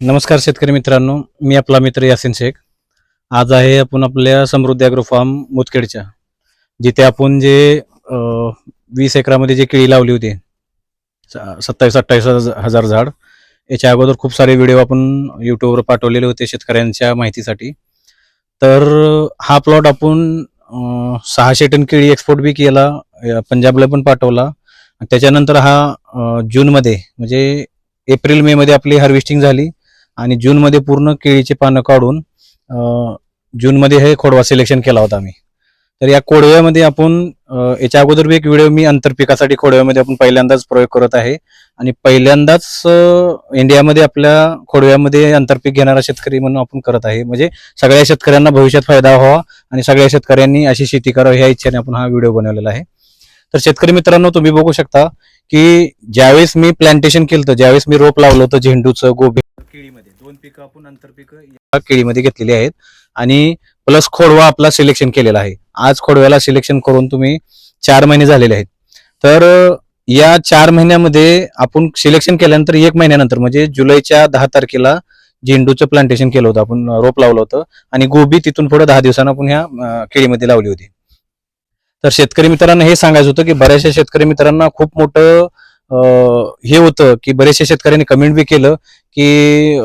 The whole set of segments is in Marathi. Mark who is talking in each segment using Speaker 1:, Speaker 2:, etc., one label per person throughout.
Speaker 1: नमस्कार शेतकरी मित्रांनो मी आपला मित्र यासिन शेख. आज आहे आपण आपल्या समृद्धी अॅग्रो फार्म मुतखेडच्या जिथे आपण जे वीस एकरामध्ये जे केळी लावली होती स- सत्तावीस अठ्ठावीस हजार झाड याच्या अगोदर खूप सारे व्हिडिओ आपण यूट्यूबवर पाठवलेले होते शेतकऱ्यांच्या माहितीसाठी. तर हा प्लॉट आपण सहाशे टन केळी एक्सपोर्ट बी केला पंजाबला पण पाठवला. त्याच्यानंतर हा जूनमध्ये म्हणजे एप्रिल मे मध्ये आपली हार्वेस्टिंग झाली. आणि जूनमध्ये पूर्ण केळीचे पानं काढून जूनमध्ये हे खोडवा सिलेक्शन केला होता आम्ही. तर या खोडव्यामध्ये आपण याच्या अगोदर बी एक व्हिडिओ मी आंतरपिकासाठी खोडव्यामध्ये आपण पहिल्यांदाच प्रयोग करत आहे. आणि पहिल्यांदाच इंडियामध्ये आपल्या खोडव्यामध्ये आंतरपीक घेणारा शेतकरी म्हणून आपण करत आहे. म्हणजे सगळ्या शेतकऱ्यांना भविष्यात फायदा व्हावा आणि सगळ्या शेतकऱ्यांनी अशी शेती करावी ह्या इच्छेने आपण हा व्हिडिओ बनवलेला आहे. तर शेतकरी मित्रांनो तुम्ही बघू शकता की ज्यावेळेस मी प्लांटेशन केलं होतं ज्यावेळेस मी रोप लावलं होतं झेंडूचं गोबी केळीमध्ये. दोन पिकं आपण आंतरपिकं या केळीमध्ये घेतलेली आहेत. आणि प्लस खोडवा आपला सिलेक्शन केलेला आहे. आज खोडव्याला सिलेक्शन करून तुम्ही चार महिने झालेले आहेत. तर या चार महिन्यामध्ये आपण सिलेक्शन केल्यानंतर एक महिन्यानंतर म्हणजे जुलैच्या दहा तारखेला झेंडूचं प्लांटेशन केलं होतं. आपण रोप लावलं होतं. आणि गोबी तिथून पुढे दहा दिवसांना आपण ह्या केळीमध्ये लावली होती. तर शेतकरी मित्रांना हे सांगायचं होतं की बऱ्याचशा शेतकरी मित्रांना खूप मोठं हे होतं की बरेचशा शेतकऱ्यांनी कमेंट बी केलं की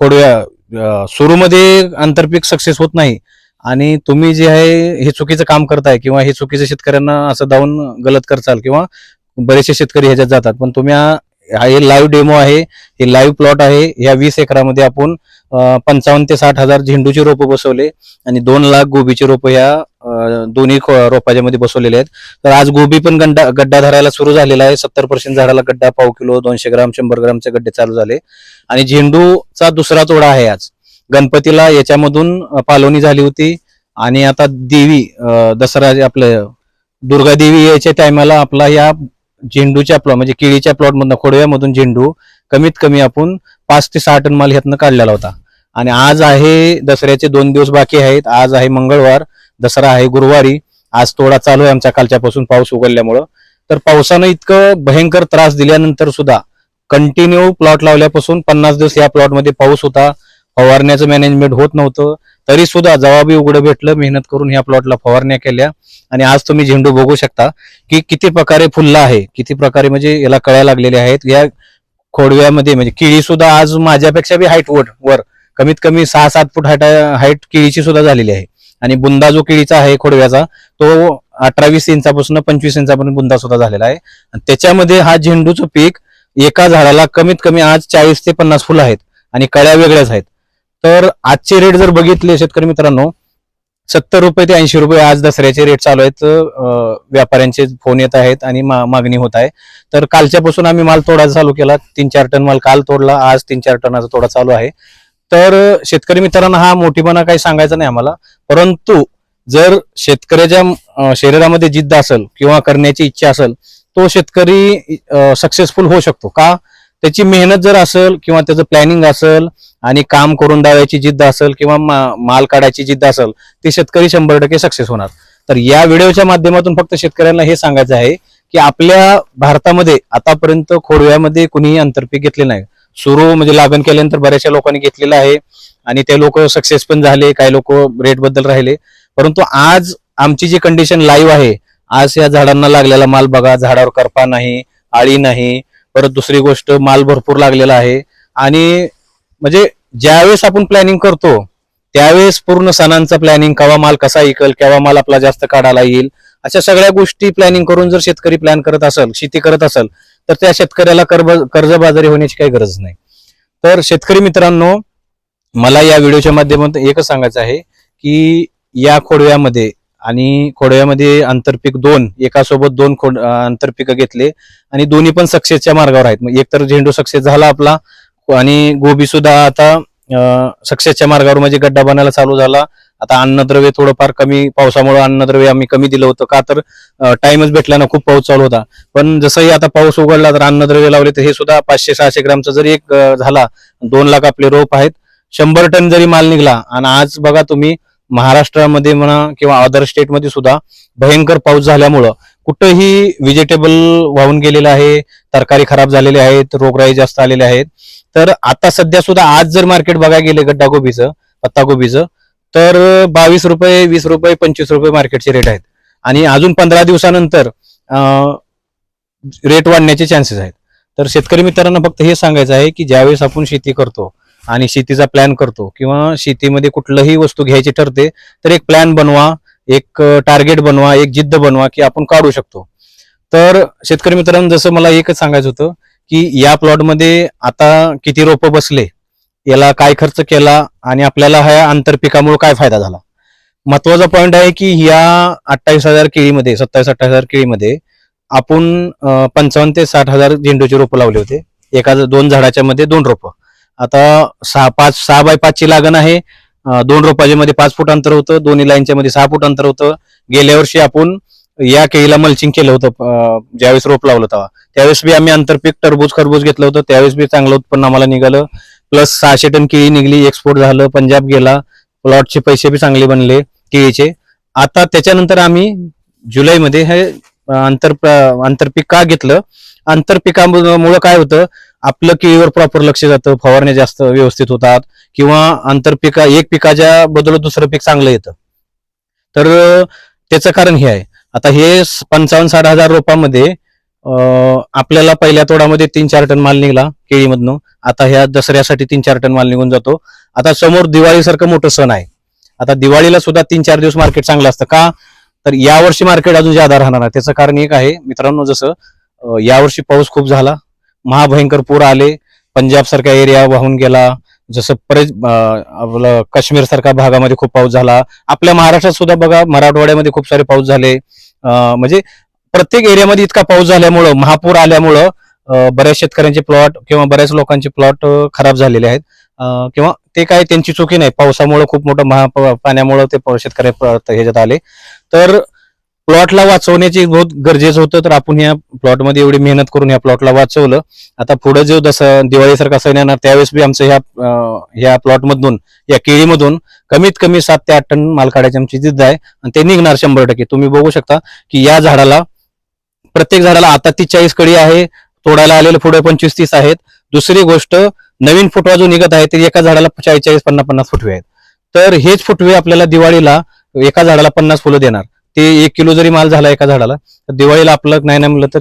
Speaker 1: खोडव्या सुरूमध्ये आंतरपीक सक्सेस होत नाही आणि तुम्ही जे आहे हे चुकीचं काम करताय किंवा हे चुकीचं शेतकऱ्यांना असं जाऊन गलत करचाल किंवा बरेचसे शेतकरी ह्याच्यात जातात. पण तुम्ही हा हे लाईव्ह डेमो आहे. हे लाईव्ह प्लॉट आहे. या वीस एकरामध्ये आपण पंचावन्न ते साठ हजार झेंडूची रोपं बसवले आणि दोन लाख गोबीची रोपं ह्या दोन्ही रोपाच्या रोपाच्यामध्ये बसवलेले आहेत. तर आज गोबी पण गड्डा गड्डा धरायला सुरू झालेला आहे. सत्तर पर्सेंट झाडाला गड्डा पाव किलो दोनशे ग्राम शंभर ग्रामचे गड्डे चालू झाले. आणि झेंडूचा दुसरा तोडा आहे आज. गणपतीला याच्यामधून पालवणी झाली होती. आणि आता देवी दसरा आपलं दुर्गा देवी यायच्या टायमाला आपला या झेंडूच्या प्लॉट म्हणजे केळीच्या प्लॉटमधनं खोडव्यामधून झेंडू कमीत कमी आपण पाच ते सहा टन माल ह्यातनं काढलेला होता. आणि आज आहे दसऱ्याचे दोन दिवस बाकी आहेत. आज आहे मंगळवार दसरा आहे गुरुवारी. आज तोडा चालू आहे आमच्या कालच्यापासून पाऊस उघडल्यामुळं. तर पावसानं इतकं भयंकर त्रास दिल्यानंतर सुद्धा कंटिन्यू प्लॉट लावल्यापासून पन्नास दिवस या प्लॉटमध्ये पाऊस होता. फवारण्याचं मॅनेजमेंट होत नव्हतं. तरी सुद्धा जवाबी उघडं भेटलं मेहनत करून ह्या प्लॉटला फवारण्या केल्या. आणि आज तुम्ही झेंडू बघू शकता की किती प्रकारे फुलला आहे किती प्रकारे म्हणजे याला कळ्या लागलेल्या आहेत. या खोडव्यामध्ये म्हणजे केळी सुद्धा आज माझ्यापेक्षा बी हाईट वर वर. कमीत कमी सहा सात फूट हाईट हाईट केळीची सुद्धा झालेली आहे. आणि बुंदा जो केळीचा आहे खोडव्याचा तो अठरावीस इंचापासून पंचवीस इंचापर्यंत बुंदा सुद्धा झालेला आहे. आणि त्याच्यामध्ये हा झेंडूचं पीक एका झाडाला कमीत कमी आज चाळीस ते पन्नास फुलं आहेत. आणि कळ्या वेगळ्याच आहेत. तर आजचे रेट जर बघितले शेतकरी मित्रांनो सत्तर रुपये ते ऐंशी रुपये आज दसऱ्याचे रेट चालू आहेत व्यापाऱ्यांचे फोन येत आहेत आणि मा- मागणी होत आहे. तर कालच्यापासून आम्ही माल तोडायला चालू केला तीन चार टन माल काल तोडला आज तीन चार टनाचा तोडा चालू आहे. तर शेतकरी मित्रांना हा मोठीपणा काही सांगायचा नाही आम्हाला परंतु जर शेतकऱ्याच्या शरीरामध्ये जिद्द असेल किंवा करण्याची इच्छा असेल तो शेतकरी सक्सेसफुल होऊ शकतो. का? त्याची मेहनत जर असेल किंवा त्याचं प्लॅनिंग असेल आणि काम करून दावायची जिद्द असेल किंवा मा- माल काढायची जिद्द असेल ते शेतकरी शंभर टक्के सक्सेस होणार. तर या व्हिडिओच्या माध्यमातून फक्त शेतकऱ्यांना हे सांगायचं आहे की आपल्या भारतामध्ये आतापर्यंत खोडव्यामध्ये कुणीही आंतरपीक घेतले नाही. सुरू म्हणजे लागण केल्यानंतर बऱ्याचशा लोकांनी घेतलेलं आहे आणि ते लोक सक्सेस पण झाले काही लोक रेटबद्दल राहिले. परंतु आज आमची जी कंडिशन लाईव्ह आहे आज या झाडांना लागलेला माल बघा झाडावर करपा नाही आळी नाही परत दुसरी गोष्ट माल भरपूर लागलेला आहे. आणि म्हणजे ज्यावेळेस आपण प्लॅनिंग करतो त्यावेळेस पूर्ण सणांचं प्लॅनिंग केव्हा माल कसा ऐकल केव्हा माल आपला जास्त काढायला येईल अशा सगळ्या गोष्टी प्लॅनिंग करून जर शेतकरी प्लॅन करत असेल शेती करत असेल तर त्या शेतकऱ्याला कर्जबाजारी होण्याची काही गरज नाही. तर शेतकरी मित्रांनो मला या व्हिडिओच्या माध्यमातून एकच सांगायचं आहे की या खोडव्यामध्ये आणि खोडव्यामध्ये आंतरपीक दोन एकासोबत दोन खोड आंतरपिकं घेतले आणि दोन्ही पण सक्सेसच्या मार्गावर आहेत. मग एक तर झेंडू सक्सेस झाला आपला आणि गोबी सुद्धा आता सक्सेसच्या मार्गावर म्हणजे गड्डा बनायला चालू झाला. आता अन्नद्रव्य थोडंफार कमी पावसामुळे अन्नद्रव्य आम्ही कमी दिलं होतं. का तर टाइमच भेटला ना खूप पाऊस चालू होता. पण जसंही आता पाऊस उघडला तर अन्नद्रव्य लावले तर हे सुद्धा पाचशे सहाशे ग्रामचा जरी एक झाला दोन लाख आपले रोप आहेत. शंभर टन जरी माल निघला आणि आज बघा तुम्ही महाराष्ट्रामध्ये म्हणा किंवा अदर स्टेटमध्ये सुद्धा भयंकर पाऊस झाल्यामुळं कुठंही व्हेजिटेबल वाहून गेलेलं आहे तरकारी खराब झालेले आहेत रोगराई जास्त आलेले आहेत तर आता सध्या सुद्धा आज जर मार्केट बघायला गेले गड्डा गोबीचं पत्ता गोबीचं तर बावीस रुपये वीस रुपये पंचवीस रुपये मार्केटचे रेट आहेत. आणि अजून पंधरा दिवसानंतर रेट वाढण्याचे चान्सेस आहेत. तर शेतकरी मित्रांना फक्त हे सांगायचं आहे की ज्यावेळेस आपण शेती करतो आणि शेतीचा प्लॅन करतो किंवा शेतीमध्ये कुठलंही वस्तू घ्यायची ठरते तर एक प्लॅन बनवा एक टार्गेट बनवा एक जिद्द बनवा की आपण काढू शकतो. तर शेतकरी मित्रांनो जसं मला एकच सांगायचं होतं की या प्लॉटमध्ये आता किती रोपं बसले याला काय खर्च केला आणि आपल्याला ह्या आंतरपिकामुळे काय फायदा झाला. महत्त्वाचा पॉईंट आहे की या अठ्ठावीस हजार केळीमध्ये सत्तावीस अठ्ठावीस हजार केळीमध्ये आपण पंचावन्न ते साठ हजार झेंडूचे रोपं लावले होते. एका दोन झाडाच्या मध्ये दोन रोपं. आता सहा पाच सहा बाय पाचची लागण आहे. दोन रोपाच्या मध्ये पाच फूट अंतर होतं दोन्ही लाईनच्या मध्ये सहा फूट अंतर होतं. गेल्या वर्षी आपण या केळीला मल्चिंग केलं होतं ज्यावेळेस रोप लावलं तेव्हा. त्यावेळेस बी आम्ही आंतरपीक टरबूज खरबूज घेतलं होतं त्यावेळेस बी चांगलं उत्पन्न आम्हाला निघालं. प्लस सहाशे टन केळी निघली एक्सपोर्ट झालं पंजाब गेला. प्लॉटचे पैसे बी चांगले बनले केळीचे. आता त्याच्यानंतर आम्ही जुलैमध्ये हे आंतर आंतरपीक का घेतलं? आंतरपिकामुळे काय होतं? आपलं केळीवर प्रॉपर लक्ष जातं फवारण्या जास्त व्यवस्थित होतात किंवा आंतरपिका एक पिकाच्या बदल दुसरं पीक चांगलं येतं. तर त्याचं कारण हे आहे. आता हे पंचावन्न साठ हजार रोपामध्ये आपल्याला पहिल्या तोडामध्ये तीन चार टन माल निघाला केळीमधनं. आता ह्या दसऱ्यासाठी तीन चार टन माल निघून जातो. आता समोर दिवाळीसारखं मोठं सण आहे. आता दिवाळीला सुद्धा तीन चार दिवस मार्केट चांगलं असतं. का? तर यावर्षी मार्केट अजून ज्यादा राहणार आहे त्याचं कारण एक आहे मित्रांनो जसं यावर्षी पाऊस खूप झाला. महाभयंकर पूर आले. पंजाब सारखा एरिया वाहून गेला. जसं परेच आपलं काश्मीर सारख्या भागामध्ये खूप पाऊस झाला. आपल्या महाराष्ट्रात सुद्धा बघा मराठवाड्यामध्ये खूप सारे पाऊस झाले. म्हणजे प्रत्येक एरियामध्ये इतका पाऊस झाल्यामुळं महापूर आल्यामुळं बऱ्याच शेतकऱ्यांचे प्लॉट किंवा बऱ्याच लोकांचे प्लॉट खराब झालेले आहेत. किंवा ते काय त्यांची चुकी नाही. पावसामुळे खूप मोठं महा पाण्यामुळं ते शेतकऱ्या शेतकरी ह्याच्यात आले. तर प्लॉटला वाचवण्याची बहुत गरजेचं होतं. तर आपण या प्लॉटमध्ये एवढी मेहनत करून या प्लॉटला वाचवलं. आता पुढे जो जसं दिवाळीसारखा सण येणार त्यावेळेस बी आमचं ह्या ह्या प्लॉटमधून या केळीमधून कमीत कमी सात ते आठ टन माल काढायची आमची जिद्द आहे. आणि ते निघणार शंभर टक्के. तुम्ही बघू शकता की या झाडाला प्रत्येक झाडाला आता ती चाळीस कडी आहे. तोडायला आलेले पुढे पंचवीस तीस आहेत. दुसरी गोष्ट नवीन फुटवा जो निघत आहे ते एका झाडाला चाळीस चाळीस पन्नास पन्नास फुटवे आहेत. तर हेच फुटवे आपल्याला दिवाळीला एका झाडाला पन्नास फुलं देणार. ते एक किलो जरी माल झाला एका झाडाला तर दिवाळीला आपलं नाही नाही म्हणलं तर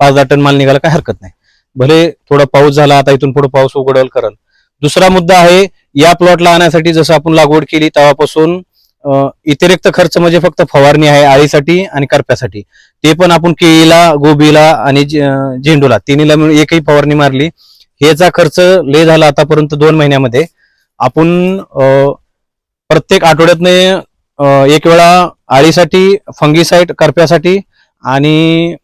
Speaker 1: पाच दहा टन माल निघाला काय हरकत नाही. भले थोडा पाऊस झाला आता इथून पुढे पाऊस उघडल करल. दुसरा मुद्दा आहे या प्लॉटला आणण्यासाठी जसं आपण लागवड केली तेव्हापासून इतिरिक्त खर्च म्हणजे फक्त फवारणी आहे आळीसाठी आणि करप्यासाठी. ते पण आपण केळीला गोबीला आणि झेंडूला तिन्हीला मिळून एकही फवारणी मारली ह्याचा खर्च लय झाला आतापर्यंत दोन महिन्यामध्ये. आपण प्रत्येक आठवड्यातने एक वेळा आळीसाठी फंगीसाईड करप्यासाठी आणि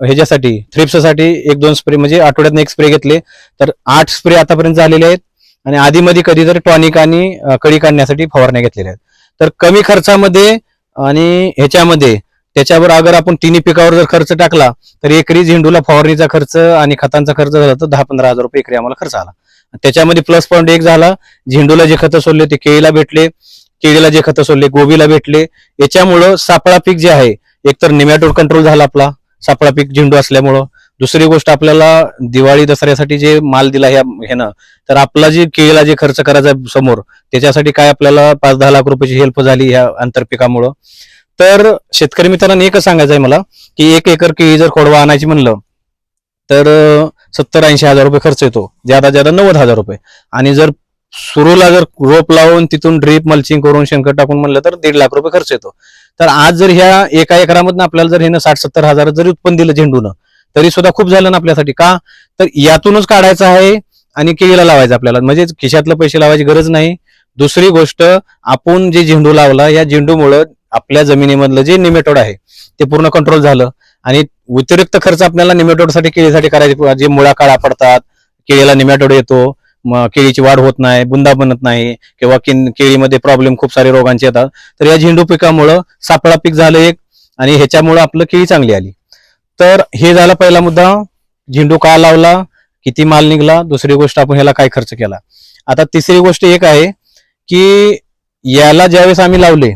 Speaker 1: ह्याच्यासाठी थ्रिप्ससाठी एक दोन स्प्रे म्हणजे आठवड्यातनं एक स्प्रे घेतले. तर आठ स्प्रे आतापर्यंत झालेले आहेत आणि आधीमध्ये कधीतरी टॉनिक आणि कळी काढण्यासाठी फवारण्या घेतलेल्या आहेत. तर कमी खर्चामध्ये आणि ह्याच्यामध्ये त्याच्यावर अगर आपण तिन्ही पिकावर जर खर्च टाकला तर एकरी झेंडूला फवारणीचा खर्च आणि खतांचा खर्च झाला तर दहा पंधरा हजार रुपये एकरी आम्हाला खर्च आला. त्याच्यामध्ये प्लस पॉईंट एक झाला झेंडूला जे खतं सोडले ते केळीला भेटले केळीला जे खतं सोडले गोबीला भेटले याच्यामुळं सापळा पीक जे आहे एकतर निमॅटोड कंट्रोल झाला आपला सापळा पीक झेंडू असल्यामुळं. दुसरी गोष्ट आपल्याला दिवाळी दसऱ्यासाठी जे माल दिला ह्या ह्यानं तर आपला जे केळीला जे खर्च करायचा आहे समोर त्याच्यासाठी काय आपल्याला पाच दहा लाख रुपयाची हेल्प झाली ह्या आंतरपिकामुळं तर शेतकरी मित्रांनी एकच सांगायचं आहे मला की एक एकर केळी जर खोडवा आणायची म्हणलं तर सत्तर ऐंशी हजार रुपये खर्च येतो. ज्यादा ज्यादा नव्वद हजार रुपये. आणि जर सुरूला जर रोप लावून तिथून ड्रीप मल्चिंग करून शेणखत टाकून म्हणलं तर दीड लाख रुपये खर्च येतो. तर आज जर ह्या एका एकरामधनं आपल्याला जर हे साठ सत्तर हजार जरी उत्पन्न दिलं झेंडूनं तरी सुद्धा खूप झालं ना आपल्यासाठी. का? तर यातूनच काढायचं आहे आणि केळीला लावायचं आपल्याला. म्हणजे खिशातलं पैसे लावायची गरज नाही. दुसरी गोष्ट आपण जे झेंडू लावला या झेंडूमुळं आपल्या जमिनीमधलं जे निमेटोड आहे ते पूर्ण कंट्रोल झालं. आणि व्यतिरिक्त खर्च आपल्याला निमेटोडसाठी केळीसाठी करायचे. जे मुळा काळा पडतात केळीला निमेटोड येतो. केळीची वाढ होत नाही बुंदा बनत नाही किंवा केळीमध्ये प्रॉब्लेम खूप सारे रोगांचे येतात. तर या झेंडू पिकामुळं सापळा पीक झालं एक आणि ह्याच्यामुळं आपलं केळी चांगली आली. तर हे झाला पहिला मुद्दा झेंडू का लावला किती माल निघला दुसरी गोष्ट आपण ह्याला काय खर्च केला. आता तिसरी गोष्ट एक आहे की याला ज्यावेळेस आम्ही लावले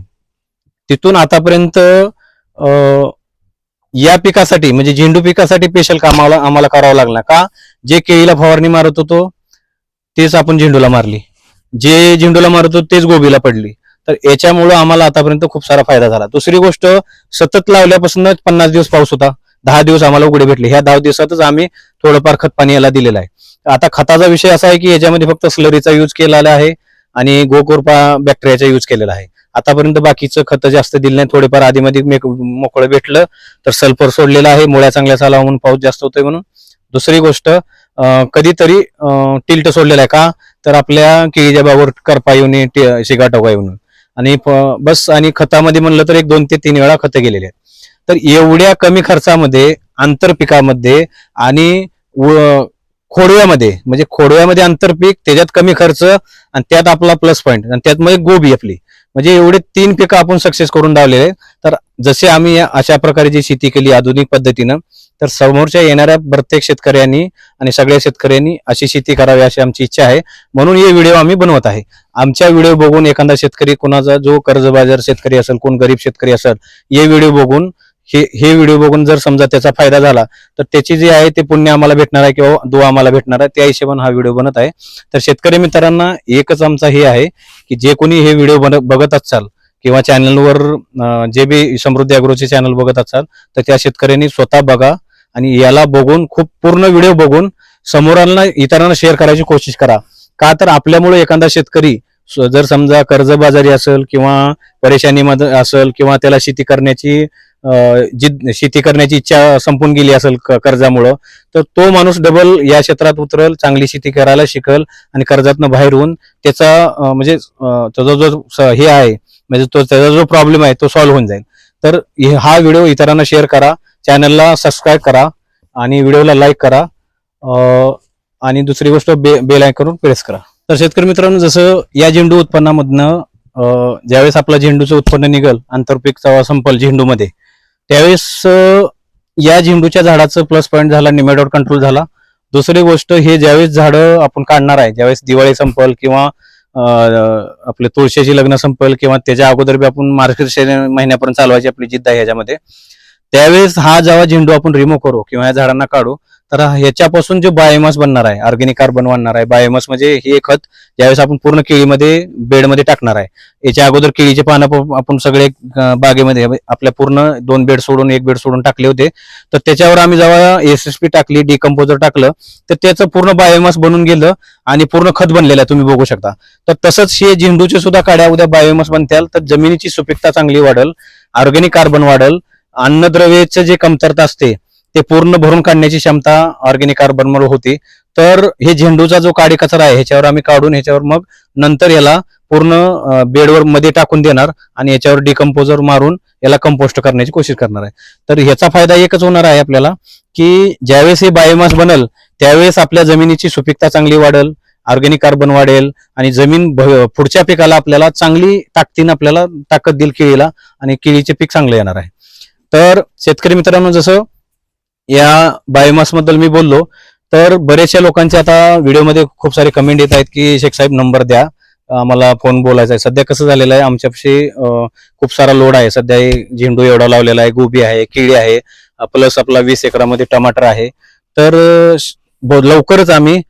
Speaker 1: तिथून आतापर्यंत अं, या पिकासाठी म्हणजे झेंडू पिकासाठी स्पेशल कामाला आम्हाला करावं लागला. का? जे केळीला फवारणी मारत होतो तेच आपण झेंडूला मारली. जे झेंडूला मारतो तेच गोबीला पडली. तर याच्यामुळं आम्हाला आतापर्यंत खूप सारा फायदा झाला. दुसरी गोष्ट सतत लावल्यापासून पन्नास दिवस पाऊस होता. दहा दिवस आम्हाला उघडे भेटले. ह्या दहा दिवसातच आम्ही थोडंफार खत पाणी याला दिलेलं आहे. आता खताचा विषय असा आहे की याच्यामध्ये फक्त स्लरीचा यूज केलेला आहे आणि गोकोरपा बॅक्टेरियाचा यूज केलेला आहे. आतापर्यंत बाकीचं खत जास्त दिलं नाही. थोडेफार आधीमध्ये मोकळं भेटलं तर सल्फर सोडलेलं आहे. मुळ्या चांगल्या चालावं म्हणून पाऊस जास्त होतोय म्हणून. दुसरी गोष्ट कधीतरी टिल्ट सोडलेला आहे का तर आपल्या केळीच्या बागेवर करपा येऊन शिगाटोका आणि बस आणि खतामध्ये म्हणलं तर एक दोन ते तीन वेळा खतं गेलेले आहेत. तर एवढ्या कमी खर्चामध्ये आंतरपिकामध्ये आणि व- खोडव्यामध्ये म्हणजे खोडव्यामध्ये आंतरपीक त्याच्यात कमी खर्च आणि त्यात आपला प्लस पॉईंट आणि त्यात मध्ये गोबी आपली. म्हणजे एवढे तीन पिकं आपण सक्सेस करून लावलेले तर जसे आम्ही अशा प्रकारे जी शेती केली आधुनिक पद्धतीनं तर समोरच्या येणाऱ्या प्रत्येक शेतकऱ्यांनी आणि सगळ्या शेतकऱ्यांनी अशी शेती करावी अशी आमची इच्छा आहे. म्हणून हे व्हिडिओ आम्ही बनवत आहे. आमच्या व्हिडिओ बघून एखादा शेतकरी कोणाचा जो कर्जबाजार शेतकरी असेल कोण गरीब शेतकरी असेल हे व्हिडिओ बघून हे हे व्हिडिओ बघून जर समजा त्याचा फायदा झाला तर त्याची जे आहे ते पुण्य आम्हाला भेटणार आहे किंवा दुवा आम्हाला भेटणार आहे. त्या हिशोबाने हा व्हिडिओ बनत आहे. तर शेतकरी मित्रांना एकच आमचा हे आहे की जे कोणी हे व्हिडिओ बन बघत असाल किंवा चॅनलवर जे बी समृद्धी अॅग्रोचे चॅनल बघत असाल तर त्या शेतकऱ्यांनी स्वतः बघा. आणि याला बघून खूप पूर्ण व्हिडिओ बघून समोरांना इतरांना शेअर करायची कोशिश करा. का तर आपल्यामुळे एखादा शेतकरी जर समजा कर्जबाजारी असेल किंवा परेशानीमध्ये असेल किंवा त्याला शेती करण्याची जी शेती करण्याची इच्छा संपून गेली असेल क- कर्जामुळं तर तो माणूस डबल या क्षेत्रात उतरल चांगली शेती करायला शिकल आणि कर्जातनं बाहेर होऊन त्याचा म्हणजे त्याचा जो हे आहे म्हणजे तो त्याचा जो प्रॉब्लेम आहे तो सॉल्व्ह होऊन जाईल. तर हा व्हिडिओ इतरांना शेअर करा. चॅनलला सबस्क्राईब करा आणि व्हिडिओला लाईक करा आणि दुसरी गोष्ट बे बेल आयकॉन प्रेस करा. तर शेतकरी मित्रांनो जसं या झेंडू उत्पन्नामधनं ज्यावेळेस आपला झेंडूचं उत्पन्न निघल आंतरपीक चवा संपल झेंडूमध्ये त्यावेळेस या झेंडूच्या झाडाचं प्लस पॉईंट झाला निमेडोर कंट्रोल झाला. दुसरी गोष्ट हे ज्यावेळेस झाडं आपण काढणार आहे ज्यावेळेस दिवाळी संपल किंवा आपले तुळशीची लग्न संपल किंवा त्याच्या अगोदर बी आपण मार्गदर्शन महिन्यापर्यंत चालवायची आपली जिद्द आहे ह्याच्यामध्ये त्यावेळेस हा जेव्हा झेंडू आपण रिमूव्ह करू किंवा या झाडांना काढू तर ह्याच्यापासून जो बायोमास बनणार आहे ऑर्गेनिक कार्बन बनणार आहे. बायोमास म्हणजे हे खत ज्यावेळेस आपण पूर्ण केळीमध्ये बेडमध्ये टाकणार आहे. याच्या अगोदर केळीचे पानं आपण सगळे बागेमध्ये आपल्या पूर्ण दोन बेड सोडून एक बेड सोडून टाकले होते. तर त्याच्यावर आम्ही जेव्हा एस एस पी टाकली डिकम्पोजर टाकलं तर त्याचं पूर्ण बायोमास बनून गेलं आणि पूर्ण खत बनलेलं आहे तुम्ही बघू शकता. तर तसंच हे झेंडूचे सुद्धा काड्या उद्या बायोमास बनत्याल तर जमिनीची सुपीकता चांगली वाढल ऑर्गेनिक कार्बन वाढल अन्नद्रव्याचं जे कमतरता असते ते पूर्ण भरून काढण्याची क्षमता ऑर्गेनिक कार्बनमुळे होती. तर हे झेंडूचा जो काडी कचरा आहे ह्याच्यावर आम्ही काढून ह्याच्यावर मग नंतर याला पूर्ण बेडवर मध्ये टाकून देणार आणि याच्यावर डिकम्पोजर मारून याला कंपोस्ट करण्याची कोशिश करणार आहे. तर ह्याचा फायदा एकच होणार आहे आपल्याला की ज्यावेळेस हे बायोमास बनल त्यावेळेस आपल्या जमिनीची सुपीकता चांगली वाढेल ऑर्गेनिक कार्बन वाढेल आणि जमीन पुढच्या पिकाला आपल्याला चांगली ताकदीनं आपल्याला ताकद देईल केळीला आणि केळीचे पीक चांगलं येणार आहे. तर शेतकरी मित्रांनो जसं या बायोमासबद्दल मी बोललो तर बरेचशा लोकांचे आता व्हिडिओमध्ये खूप सारे कमेंट येत आहेत की शेख साहेब नंबर द्या. आम्हाला फोन बोलायचा आहे. सध्या कसं झालेलं आहे? आमच्यापाशी खूप सारा लोड आहे. सध्या झेंडू एवढा लावलेला आहे. गोबी आहे केळी आहे. प्लस आपला वीस एकरामध्ये टमाटर आहे. तर श- लवकरच आम्ही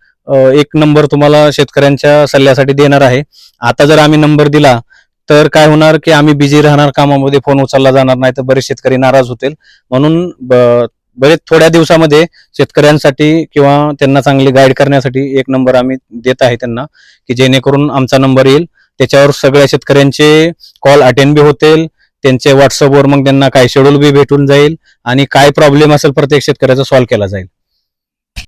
Speaker 1: एक नंबर तुम्हाला शेतकऱ्यांच्या सल्ल्यासाठी देणार आहे. आता जर आम्ही नंबर दिला तर काय होणार की आम्ही बिझी राहणार कामामध्ये फोन उचलला जाणार नाही तर बरेच शेतकरी नाराज होतील. म्हणून ब- बरेच थोड्या दिवसामध्ये शेतकऱ्यांसाठी किंवा त्यांना चांगली गाईड करण्यासाठी एक नंबर आम्ही देत आहे त्यांना की जेणेकरून आमचा नंबर येईल. त्याच्यावर सगळ्या शेतकऱ्यांचे कॉल अटेंड बी होतील त्यांचे व्हॉट्सअपवर मग त्यांना काय शेड्यूल बी भेटून जाईल आणि काय प्रॉब्लेम असेल प्रत्येक शेतकऱ्याचा सॉल्व्ह केला जाईल.